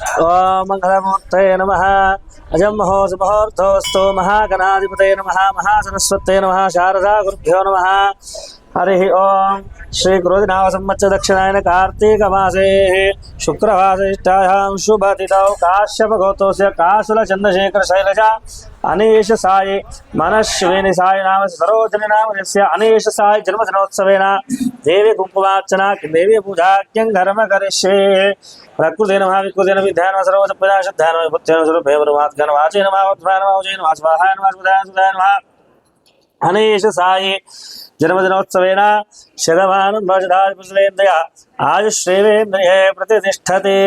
ఓం మంగళమూర్తయ నమ. అజం మహోజ మహోర్థోస్తు మహాగణాధిపతయ నమ. మహాసరస్వతయ నమ. శారదా గురుభ్యో నమ. హరి ఓం. శ్రీ క్రోధినామ సంవత్సర దక్షిణాయన కార్తీక మాసే శుక్రవాసిష్టాయాం శుభతిథౌ. కాశ్యప గోత్రస్య కాసుల చంద్రశేఖర శైలజ అనీష సాయి మనశ్విని సాయి నామ సరోజని నామ అనీష సాయి జన్మదినోత్సవేన. దేవి కుంకుమార్చన దేవి పూజాఖ్యం ఘర్మ కరిష్యే ప్రకృతి నమ వికృతి నమ విద్యాన సర్వత ప్రజాశుద్ధాన విభుత్యాన స్వరూపే పరమాత్మన వాచే నమ వద్భాయ నమ నమ స్వాహాయ నమ నమ అనేష సాయి జన్మదినోత్సవేన శతమానం భజదాది పుష్పేంద్రియ ప్రతిష్టతే